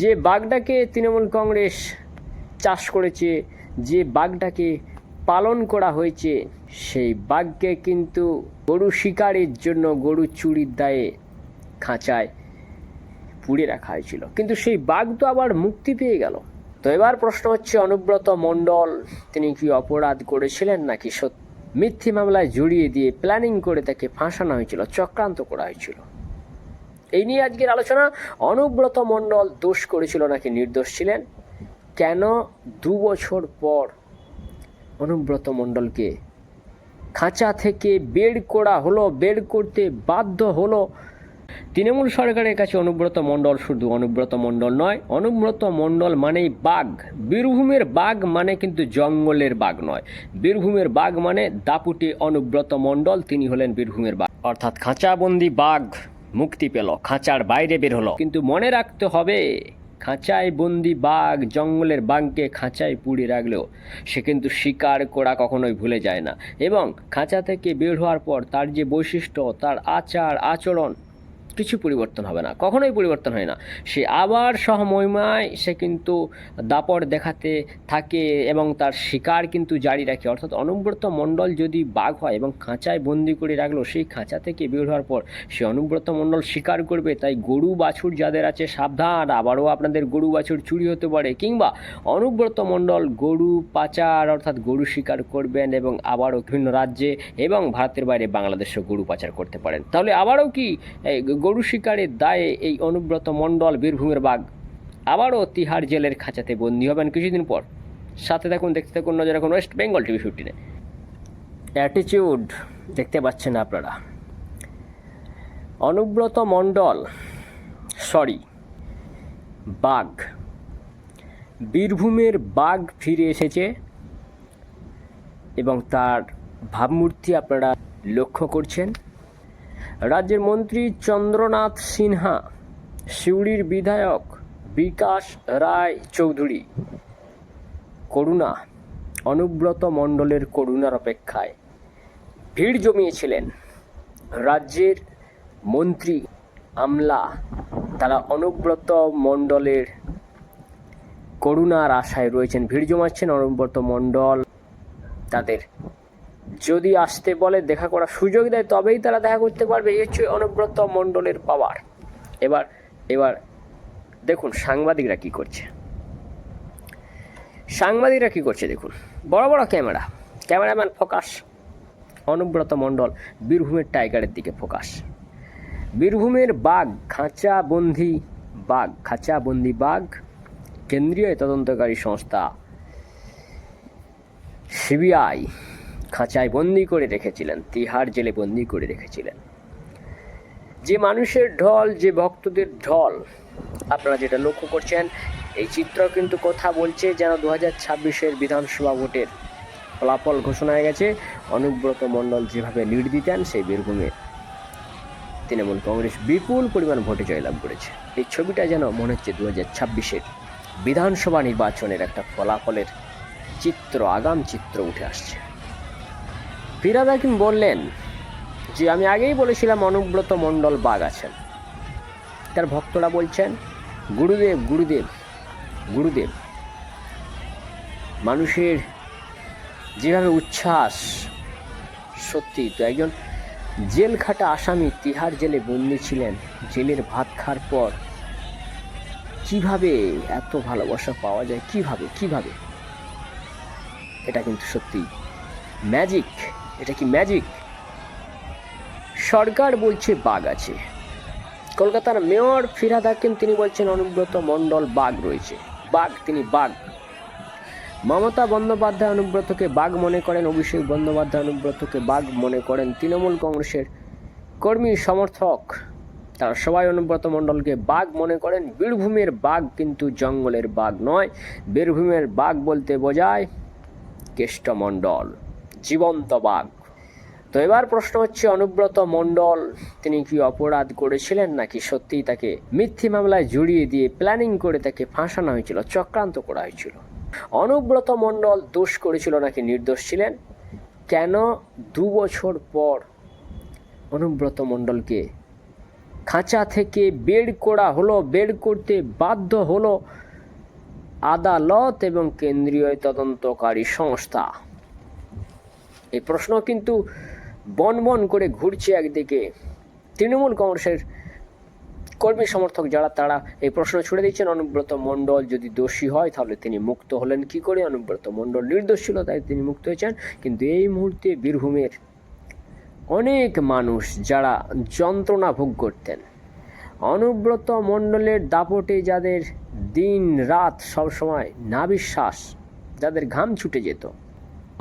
যে বাঘটাকে তৃণমূল কংগ্রেস চাষ করেছে, যে বাঘটাকে পালন করা হয়েছে, সেই বাঘকে কিন্তু গরু শিকারের জন্য গরু চুরির দায়ে খাঁচায় পুড়ে রাখা হয়েছিল। কিন্তু সেই বাঘ তো আবার মুক্তি পেয়ে গেল। তো এবার প্রশ্ন হচ্ছে, অনুব্রত মণ্ডল, তিনি কি অপরাধ করেছিলেন নাকি সত্যি মিথ্যে মামলায় জড়িয়ে দিয়ে প্ল্যানিং করে তাকে ফাঁসানো হয়েছিল, চক্রান্ত করা হয়েছিল? এই নিয়ে আজকের আলোচনা। অনুব্রত মণ্ডল দোষ করেছিল নাকি নির্দোষ ছিলেন? কেন দু বছর পর অনুব্রত মণ্ডলকে খাঁচা থেকে বের করা হলো, বের করতে বাধ্য হলো? তৃণমূল সরকারের কাছে অনুব্রত মণ্ডল শুধু অনুব্রত মণ্ডল নয়, অনুব্রত মণ্ডল মানেই বাঘ। বীরভূমের বাঘ মানে কিন্তু জঙ্গলের বাঘ নয়। বীরভূমের বাঘ মানে দাপুটে অনুব্রত মণ্ডল, তিনি হলেন বীরভূমের বাঘ। অর্থাৎ খাঁচাবন্দি বাঘ। মুক্তি পেল, খাঁচার বাইরে বের হলো। কিন্তু মনে রাখতে হবে, খাঁচায় বন্দি বাঘ জঙ্গলের বাঘকে খাঁচায় পুড়ে রাখলেও সে কিন্তু শিকার করা কখনোই ভুলে যায় না। এবং খাঁচা থেকে বের হওয়ার পর তার যে বৈশিষ্ট্য, তার আচার, আচরণ কিছু পরিবর্তন হবে না, কখনোই পরিবর্তন হয় না। সে আবার সহমহিমায় সে কিন্তু দাপট দেখাতে থাকে এবং তার শিকার কিন্তু জারি রাখে। অর্থাৎ অনুব্রত মণ্ডল যদি বাঘ হয় এবং খাঁচায় বন্দি করে রাখল, সেই খাঁচা থেকে বের হওয়ার পর সে অনুব্রত মণ্ডল শিকার করবে, তাই গরু বাছুর যাদের আছে সাবধান, আবারও আপনাদের গরু বাছুর চুরি হতে পারে। কিংবা অনুব্রত মণ্ডল গরু পাচার, অর্থাৎ গরু শিকার করবেন এবং আবারও বিভিন্ন রাজ্যে এবং ভারতের বাইরে বাংলাদেশে গরু পাচার করতে পারেন। তাহলে আবারও কি গরু শিকারের দায়ে এই অনুব্রত মণ্ডল বীরভূমের বাঘ আবারও তিহার জেলের খাঁচাতে বন্দী হবেন কিছুদিন পর। সাথে থাকুন, দেখতে থাকুন, নজর রাখুন ওয়েস্ট বেঙ্গল টিভি ফিফটিনে অ্যাটিচিউড দেখতে পাচ্ছেন আপনারা। অনুব্রত মণ্ডল সরি বাঘ। বীরভূমের বাঘ ফিরে এসেছে এবং তার ভাবমূর্তি আপনারা লক্ষ্য করছেন। রাজ্যের মন্ত্রী চন্দ্রনাথ সিনহা, সিউড়ির বিধায়ক বিকাশ রায় চৌধুরী। করুণা, অনুব্রত মণ্ডলের করুণার অপেক্ষায় ভিড় জমিয়েছিলেন রাজ্যের মন্ত্রী আমলা। তারা অনুব্রত মণ্ডলের করুণার আশায় রয়েছেন, ভিড় জমাচ্ছেন অনুব্রত মণ্ডল তাদের যদি আসতে বলে দেখা করার সুযোগ দেয়, তবেই তারা দেখা করতে পারবে। এই হচ্ছে অনুব্রত মণ্ডলের পাওয়ার। এবার এবার দেখুন সাংবাদিকরা কি করছে। সাংবাদিকরা কি করছে দেখুন। বড় বড় camera. Cameraman focus. Anubrata Mondal বীরভূমের টাইগারের দিকে ফোকাস। বীরভূমের বাঘ খাঁচা বন্দি বাঘ খাঁচা বন্দি বাঘ, কেন্দ্রীয় তদন্তকারী সংস্থা, সিবিআই। খাঁচায় বন্দি করে রেখেছিলেন, তিহার জেলে বন্দি করে রেখেছিলেন। যে মানুষের ঢল, যে ভক্তদের ঢল, আপনারা যেটা লক্ষ্য করছেন, এই চিত্র কিন্তু কথা বলছে যেন দু হাজার ছাব্বিশের বিধানসভা ভোটের ফলাফল ঘোষণা হয়ে গেছে। অনুব্রত মণ্ডল যেভাবে লিড দিতেন সেই বীরভূমে তৃণমূল কংগ্রেস বিপুল পরিমাণ ভোটে জয়লাভ করেছে। এই ছবিটা যেন মনে হচ্ছে দু হাজার ছাব্বিশের বিধানসভা নির্বাচনের একটা ফলাফলের চিত্র, আগাম চিত্র উঠে আসছে। ফিরাদ হাকিম বললেন যে, আমি আগেই বলেছিলাম অনুব্রত মণ্ডল বাঘ আছেন। তার ভক্তরা বলছেন, গুরুদেব গুরুদেব গুরুদেব। মানুষের যেভাবে উচ্ছ্বাস, সত্যি তো একজন জেল খাটা আসামি তিহার জেলে বন্দি ছিলেন, জেলের ভাত খাওয়ার পর কীভাবে এত ভালোবাসা পাওয়া যায়, কীভাবে কীভাবে? এটা কিন্তু সত্যি ম্যাজিক এটা কি ম্যাজিক সরকার বলছে বাঘ আছে। কলকাতার মেয়র ফিরাদ হাকিম, তিনি বলছেন অনুব্রত মণ্ডল বাঘ রয়েছে। বাঘ, তিনি বাঘ। মমতা বন্দ্যোপাধ্যায় অনুব্রতকে বাঘ মনে করেন, অভিষেক বন্দ্যোপাধ্যায় অনুব্রতকে বাঘ মনে করেন। তৃণমূল কংগ্রেসের কর্মী সমর্থক, তারা সবাই অনুব্রত মণ্ডলকে বাঘ মনে করেন। বীরভূমের বাঘ কিন্তু জঙ্গলের বাঘ নয়। বীরভূমের বাঘ বলতে বোঝায় কেষ্টমণ্ডল জীবন্ত বাঘ তো এবার প্রশ্ন হচ্ছে, অনুব্রত মণ্ডল, তিনি কি অপরাধ করেছিলেন নাকি সত্যিই তাকে মিথ্যে মামলায় জড়িয়ে দিয়ে প্ল্যানিং করে তাকে ফাঁসানো হয়েছিল, চক্রান্ত করা হয়েছিল? অনুব্রত মণ্ডল দোষ করেছিল নাকি নির্দোষ ছিলেন? কেন দু বছর পর অনুব্রত মণ্ডলকে খাঁচা থেকে বের করা হলো, বের করতে বাধ্য হলো আদালত এবং কেন্দ্রীয় তদন্তকারী সংস্থা? এই প্রশ্ন কিন্তু বন বন করে ঘুরছে একদিকে। তৃণমূল কংগ্রেসের কর্মী সমর্থক যারা, তারা এই প্রশ্ন ছুড়ে দিচ্ছেন। অনুব্রত মণ্ডল যদি দোষী হয়, তাহলে তিনি মুক্ত হলেন কি করে? অনুব্রত মণ্ডল নির্দোষ ছিল তাই তিনি মুক্ত হয়েছেন। কিন্তু এই মুহূর্তে বীরভূমের অনেক মানুষ যারা যন্ত্রণা ভোগ করতেন, অনুব্রত মণ্ডলের দাপটে যাদের দিন রাত সবসময় না বিশ্বাস যাদের ঘাম ছুটে যেত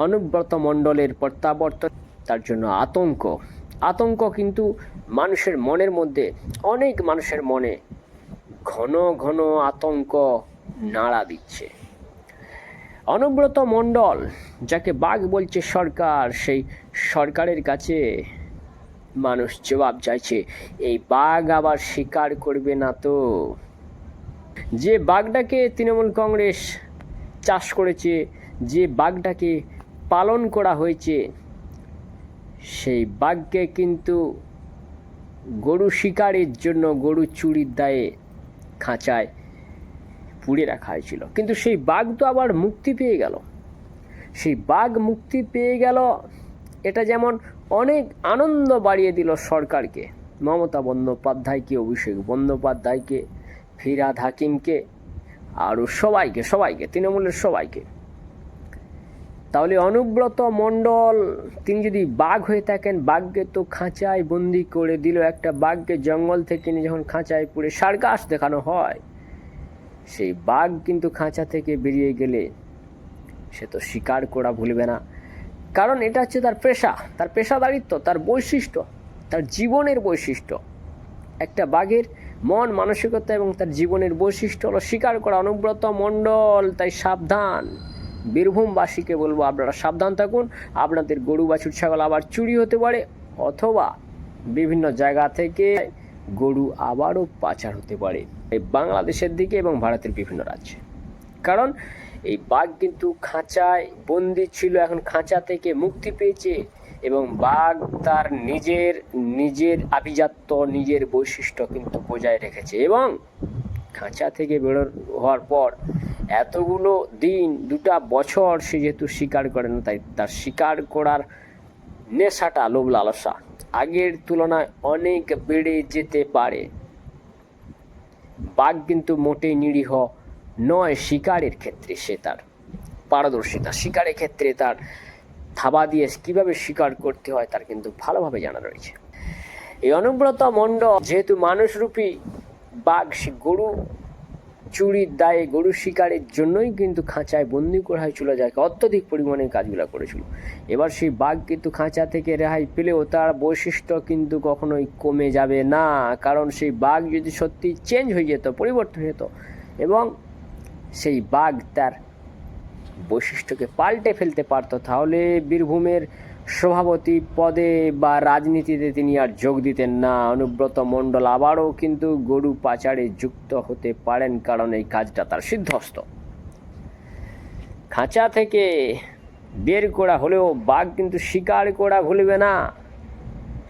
অনুব্রত মণ্ডলের প্রত্যাবর্তন, তার জন্য আতঙ্ক। আতঙ্ক কিন্তু মানুষের মনের মধ্যে, অনেক মানুষের মনে ঘন ঘন আতঙ্ক নাড়া দিচ্ছে। অনুব্রত মণ্ডল, যাকে বাঘ বলছে সরকার, সেই সরকারের কাছে মানুষ জবাব চাইছে, এই বাঘ আবার স্বীকার করবে না তো? যে বাঘটাকে তৃণমূল কংগ্রেস চাষ করেছে, যে বাঘটাকে পালন করা হয়েছে, সেই বাঘকে কিন্তু গরু শিকারের জন্য গরু চুরির দায়ে খাঁচায় পুড়ে রাখা হয়েছিল। কিন্তু সেই বাঘ তো আবার মুক্তি পেয়ে গেল। সেই বাঘ মুক্তি পেয়ে গেল, এটা যেমন অনেক আনন্দ বাড়িয়ে দিল সরকারকে। মমতা বন্দ্যোপাধ্যায়কে, অভিষেক বন্দ্যোপাধ্যায়কে ফিরাদ হাকিমকে আরও সবাইকে সবাইকে, তৃণমূলের সবাইকে। তাহলে অনুব্রত মণ্ডল, তিনি যদি বাঘ হয়ে থাকেন, বাঘকে তো খাঁচায় বন্দি করে দিল। একটা বাঘকে জঙ্গল থেকে নিয়ে যখন খাঁচায় পুড়ে সার্কাস দেখানো হয়, সেই বাঘ কিন্তু খাঁচা থেকে বেরিয়ে গেলে সে তো শিকার করা ভুলবে না। কারণ এটা হচ্ছে তার পেশা। তার পেশাদারিত্ব, তার বৈশিষ্ট্য, তার জীবনের বৈশিষ্ট্য। একটা বাঘের মন, মানসিকতা এবং তার জীবনের বৈশিষ্ট্য হলো স্বীকার করা। অনুব্রত মণ্ডল, তাই সাবধান। বীরভূমবাসীকে বলব আপনারা সাবধান থাকুন। আপনাদের গরু, বাছুর, ছাগল আবার চুরি হতে পারে অথবা বিভিন্ন জায়গা থেকে গরু আবারও পাচার হতে পারে এই বাংলাদেশের দিকে এবং ভারতের বিভিন্ন রাজ্যে। কারণ এই বাঘ কিন্তু খাঁচায় বন্দি ছিল, এখন খাঁচা থেকে মুক্তি পেয়েছে এবং বাঘ তার নিজের নিজের আভিজাত্য, নিজের বৈশিষ্ট্য কিন্তু বজায় রেখেছে এবং খাঁচা থেকে বেরো হওয়ার পর এতগুলো দিন, দুটা বছর সে যেহেতু শিকার করে না, তাই তার শিকার করার নেশাটা লোভ লালসা। আগের তুলনায় অনেক বেড়ে যেতে পারে। বাঘ কিন্তু মোটেই নিরীহ নয়, শিকারের ক্ষেত্রে সে তার পারদর্শিতা। শিকারের ক্ষেত্রে তার থাবা দিয়ে কীভাবে শিকার করতে হয় তার কিন্তু ভালোভাবে জানা রয়েছে। এই অনুব্রত মণ্ডল যেহেতু মানুষরূপী বাঘ গরু চুরির দায়ে গরু শিকারের জন্যই কিন্তু খাঁচায় বন্দি করা হয়েছিল, যাকে অত্যধিক পরিমাণে কাজগুলো করেছিল। এবার সেই বাঘ কিন্তু খাঁচা থেকে রেহাই পেলেও তার বৈশিষ্ট্য কিন্তু কখনোই কমে যাবে না, কারণ সেই বাঘ যদি সত্যি চেঞ্জ হয়ে যেত, পরিবর্তন হতো এবং সেই বাঘ তার বৈশিষ্ট্যকে পাল্টে ফেলতে পারতো, তাহলে বীরভূমের সভাপতি পদে বা রাজনীতিতে তিনি আর যোগ দিতেন না। অনুব্রত মণ্ডল আবারও কিন্তু গরু পাচারে যুক্ত হতে পারেন কারণ এই কাজটা তার সিদ্ধস্ত খাঁচা থেকে বের করা হলেও বাঘ কিন্তু শিকার করা ভুলবে না।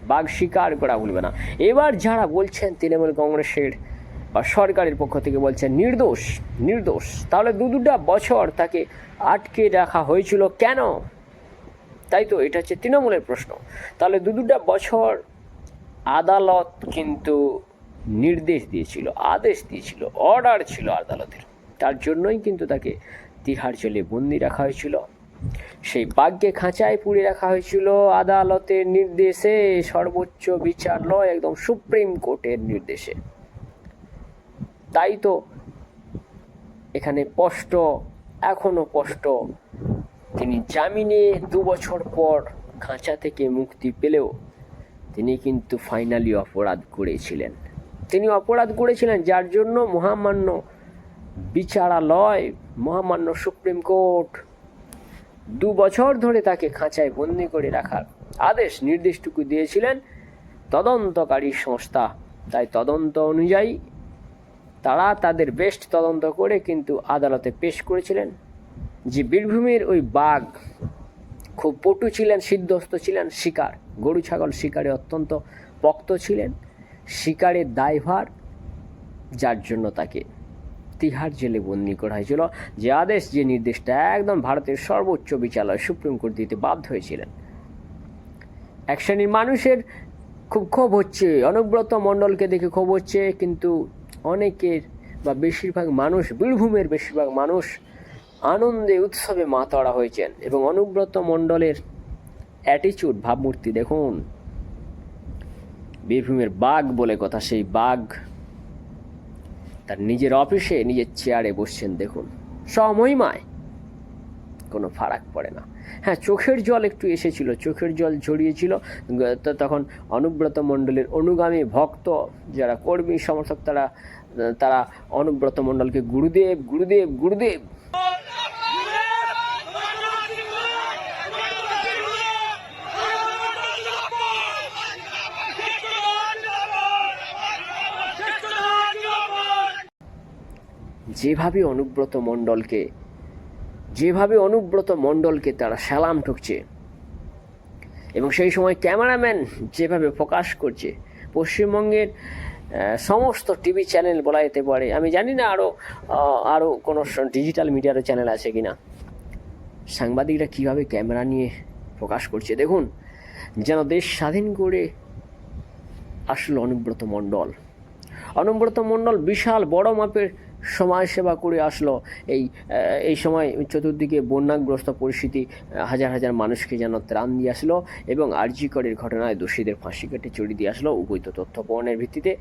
বাঘ শিকার করা ভুলবে না। এবার যারা বলছেন তৃণমূল কংগ্রেসের বা সরকারের পক্ষ থেকে বলছেন নির্দোষ নির্দোষ, তাহলে দু দুটা বছর তাকে আটকে রাখা হয়েছিল কেন? তাই তো? এটা হচ্ছে তৃণমূলের প্রশ্ন। তাহলে দু দুটা বছর আদালত কিন্তু নির্দেশ দিয়েছিল, আদেশ দিয়েছিল অর্ডার ছিল আদালতের। তার জন্যই কিন্তু তাকে তিহার জেলে বন্দি রাখা হয়েছিল। সেই বাঘকে খাঁচায় পুড়ে রাখা হয়েছিল আদালতের নির্দেশে, সর্বোচ্চ বিচারালয় একদম সুপ্রিম কোর্টের নির্দেশে। তাই তো এখানে স্পষ্ট এখনও স্পষ্ট তিনি জামিনে দু বছর পর খাঁচা থেকে মুক্তি পেলেও তিনি কিন্তু ফাইনালি অপরাধ করেছিলেন। তিনি অপরাধ করেছিলেন যার জন্য মহামান্য বিচারালয়, মহামান্য সুপ্রিম কোর্ট দু বছর ধরে তাকে খাঁচায় বন্দি করে রাখার আদেশ নির্দেশটুকু দিয়েছিলেন। তদন্তকারী সংস্থা তাই তদন্ত অনুযায়ী তারা তাদের বেস্ট তদন্ত করে কিন্তু আদালতে পেশ করেছিলেন। যে বীরভূমের ওই বাঘ খুব পটু ছিলেন, সিদ্ধস্ত ছিলেন, শিকার। গরু, ছাগল শিকারে অত্যন্ত পক্ত ছিলেন শিকারের দায়ভার, যার জন্য তাকে তিহার জেলে বন্দি করা হয়েছিল। যে আদেশ, যে নির্দেশটা একদম ভারতের সর্বোচ্চ বিচারক সুপ্রিম কোর্ট দিতে বাধ্য হয়েছিলেন। এক শ্রেণির মানুষের খুব ক্ষোভ হচ্ছে, অনুব্রত মণ্ডলকে দেখে ক্ষোভ হচ্ছে, কিন্তু অনেকের বা বেশিরভাগ মানুষ, বীরভূমের বেশিরভাগ মানুষ আনন্দে উৎসবে মাতাড়া হয়েছেন এবং অনুব্রত মণ্ডলের অ্যাটিচিউড ভাবমূর্তি দেখুন। বীরভূমের বাঘ বলে কথা, সেই বাঘ তার নিজের অফিসে নিজের চেয়ারে বসছেন, দেখুন। সমহিমায়, কোনো ফারাক পড়ে না। হ্যাঁ চোখের জল একটু এসেছিল, চোখের জল ঝরিয়েছিল। তখন অনুব্রত মণ্ডলের অনুগামী ভক্ত, যারা কর্মী, সমর্থক, তারা তারা অনুব্রত মণ্ডলকে গুরুদেব গুরুদেব গুরুদেব যেভাবে অনুব্রত মণ্ডলকে, যেভাবে অনুব্রত মণ্ডলকে তারা সালাম ঠুকছে এবং সেই সময় ক্যামেরাম্যান যেভাবে প্রকাশ করছে, পশ্চিমবঙ্গের সমস্ত টিভি চ্যানেল বলা যেতে পারে, আমি জানি না আরও আরও কোনো ডিজিটাল মিডিয়ারও চ্যানেল আছে কি না সাংবাদিকরা কীভাবে ক্যামেরা নিয়ে প্রকাশ করছে, দেখুন, যেন দেশ স্বাধীন করে আসলো অনুব্রত মণ্ডল। অনুব্রত মণ্ডল বিশাল বড় মাপের সমাজ সেবা করে আসলো। এই এই সময় চতুর্দিকে বন্যাগ্রস্ত পরিস্থিতি হাজার হাজার মানুষকে যেন ত্রাণ দিয়ে আসলো এবং আরজিকরের ঘটনায় দোষীদের ফাঁসি কেটে চড়ি দিয়ে আসলো উপৈত তথ্য প্রমাণের ভিত্তিতে।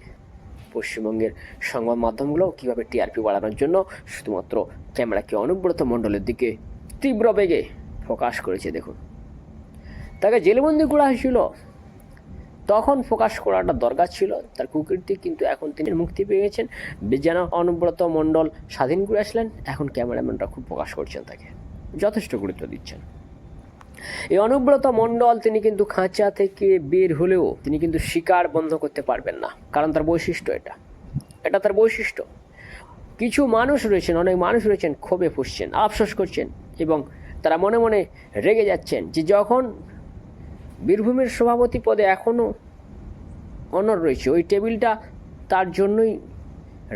পশ্চিমবঙ্গের সংবাদ মাধ্যমগুলো কীভাবে টিআরপি বাড়ানোর জন্য শুধুমাত্র ক্যামেরাকে অনুব্রত মণ্ডলের দিকে তীব্র বেগে প্রকাশ করেছে, দেখুন। তাকে জেলবন্দি করা হয়েছিল। তখন প্রকাশ করাটা দরকার ছিল। তার কুকীর্তি কিন্তু এখন তিনি মুক্তি পেয়ে গেছেন। যেন অনুব্রত মণ্ডল স্বাধীন করে আসলেন, এখন ক্যামেরাম্যানরা খুব প্রকাশ করছেন তাকে। যথেষ্ট গুরুত্ব দিচ্ছেন। এই অনুব্রত মণ্ডল তিনি কিন্তু খাঁচা থেকে বের হলেও তিনি কিন্তু শিকার বন্ধ করতে পারবেন না। কারণ তার বৈশিষ্ট্য এটা। এটা তার বৈশিষ্ট্য। কিছু মানুষ রয়েছেন, অনেক মানুষ রয়েছেন, ক্ষোভে ফুসছেন, আফসোস করছেন এবং তারা মনে মনে রেগে যাচ্ছেন যে যখন বীরভূমের সভাপতি পদে এখনও অনর রয়েছে। ওই টেবিলটা তার জন্যই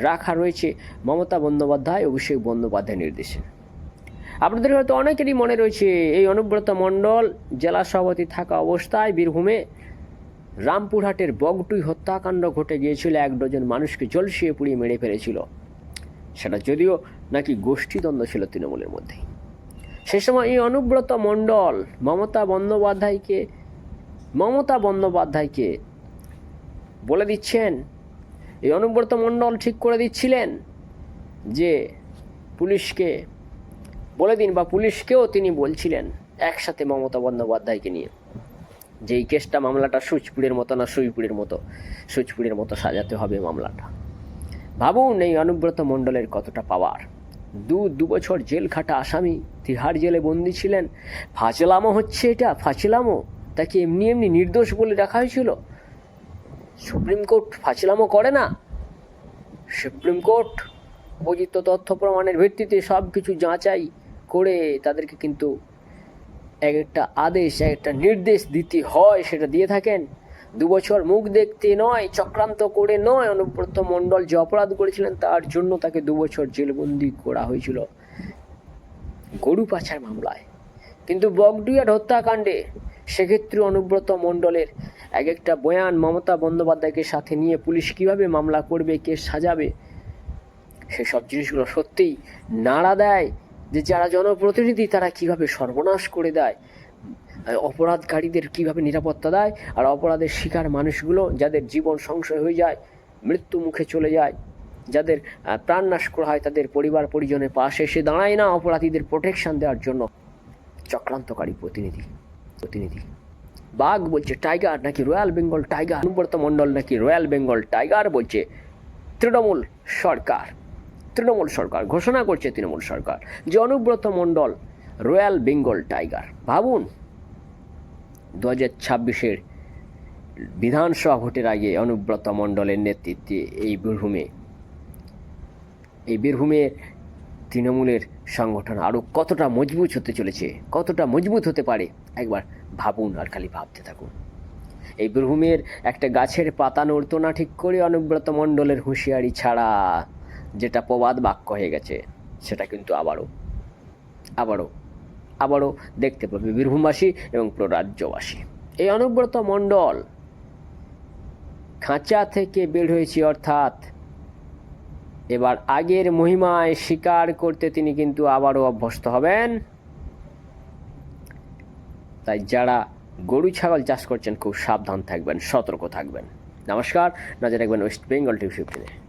রাখা রয়েছে মমতা বন্দ্যোপাধ্যায়, অভিষেক বন্দ্যোপাধ্যায় নির্দেশে। আপনাদের হয়তো অনেকেরই মনে রয়েছে, এই অনুব্রত মণ্ডল জেলা সভাপতি থাকা অবস্থায় বীরভূমে রামপুরহাটের বগটুই হত্যাকাণ্ড ঘটে গিয়েছিল। এক ডজন মানুষকে জলসিয়ে পুড়িয়ে মেরে ফেলেছিল। সেটা যদিও নাকি গোষ্ঠীদ্বন্দ্ব ছিল তৃণমূলের মধ্যেই। সে সময় এই অনুব্রত মণ্ডল মমতা বন্দ্যোপাধ্যায়কে মমতা বন্দ্যোপাধ্যায়কে বলে দিচ্ছেন, এই অনুব্রত মণ্ডল ঠিক করে দিচ্ছিলেন যে পুলিশকে বলে দিন বা পুলিশকেও তিনি বলছিলেন একসাথে মমতা বন্দ্যোপাধ্যায়কে নিয়ে যে এই কেসটা মামলাটা সুচপুরের মতো না সুইপুরের মতো সুচপুরের মতো সাজাতে হবে মামলাটা। ভাবুন এই অনুব্রত মণ্ডলের কতটা পাওয়ার। দু দু বছর জেল খাটা আসামি তিহার জেলে বন্দি ছিলেন। ফাঁচলামো হচ্ছে এটা, ফাঁচলামো। তাকে এমনি এমনি নির্দোষ বলে রাখা হয়েছিল। সুপ্রিম কোর্ট ফাঁচলামো করে না। সুপ্রিম কোর্ট উপযুক্ত তথ্য প্রমাণের ভিত্তিতে সব কিছু যাচাই করে তাদেরকে কিন্তু এক একটা আদেশ, এক একটা নির্দেশ দিতে হয়, সেটা দিয়ে থাকেন। দু বছর মুখ দেখতে নয়, চক্রান্ত করে নয়, অনুব্রত মণ্ডল যে অপরাধ করেছিলেন তার জন্য তাকে দু বছর জেলবন্দি করা হয়েছিল গরু পাচার মামলায়। কিন্তু বগডুয়ার হত্যাকাণ্ডে সেক্ষেত্রে অনুব্রত মণ্ডলের এক একটা বয়ান মমতা বন্দ্যোপাধ্যায়কে সাথে নিয়ে পুলিশ কীভাবে মামলা করবে, কে সাজাবে, সেসব জিনিসগুলো সত্যিই নাড়া দেয় যে যারা জনপ্রতিনিধি তারা কীভাবে সর্বনাশ করে দেয়, অপরাধকারীদের কীভাবে নিরাপত্তা দেয় আর অপরাধের শিকার মানুষগুলো যাদের জীবন সংশয় হয়ে যায়, মৃত্যু মুখে চলে যায়, যাদের প্রাণনাশ করা হয় তাদের পরিবার পরিজনের পাশে এসে দাঁড়ায় না অপরাধীদের প্রোটেকশন দেওয়ার জন্য চক্রান্তকারী প্রতিনিধি। প্রতিনিধি। বাঘ বলছে টাইগার নাকি royal Bengal tiger Anubrata Mondal নাকি রয়্যাল বেঙ্গল টাইগার বলছে, তৃণমূল সরকার। তৃণমূল সরকার? ঘোষণা করছে তৃণমূল সরকার যে Anubrata Mondal royal Bengal tiger ভাবুন দু হাজার ছাব্বিশের বিধানসভা ভোটের আগে অনুব্রত মণ্ডলের নেতৃত্বে এই বীরভূমে, এই বীরভূমের তৃণমূলের সংগঠন আরও কতটা মজবুত হতে চলেছে, কতটা মজবুত হতে পারে, একবার ভাবুন আর খালি ভাবতে থাকুন। এই বীরভূমের একটা গাছের পাতা নড়তো না ঠিক করে অনুব্রত মণ্ডলের হুঁশিয়ারি ছাড়া, যেটা প্রবাদ বাক্য হয়ে গেছে, সেটা কিন্তু আবারও আবারও আবারও দেখতে পাবে বীরভূমবাসী এবং পুরো রাজ্যবাসী এই অনুব্রত মণ্ডল খাঁচা থেকে বের হয়েছি অর্থাৎ এবার আগের মহিমায় স্বীকার করতে তিনি কিন্তু আবারও অভ্যস্ত হবেন। তাই যারা গরু, ছাগল চাষ করছেন, খুব সাবধান থাকবেন, সতর্ক থাকবেন। নমস্কার, নজর রাখবেন ওয়েস্ট বেঙ্গল টিভি ফিফটিনে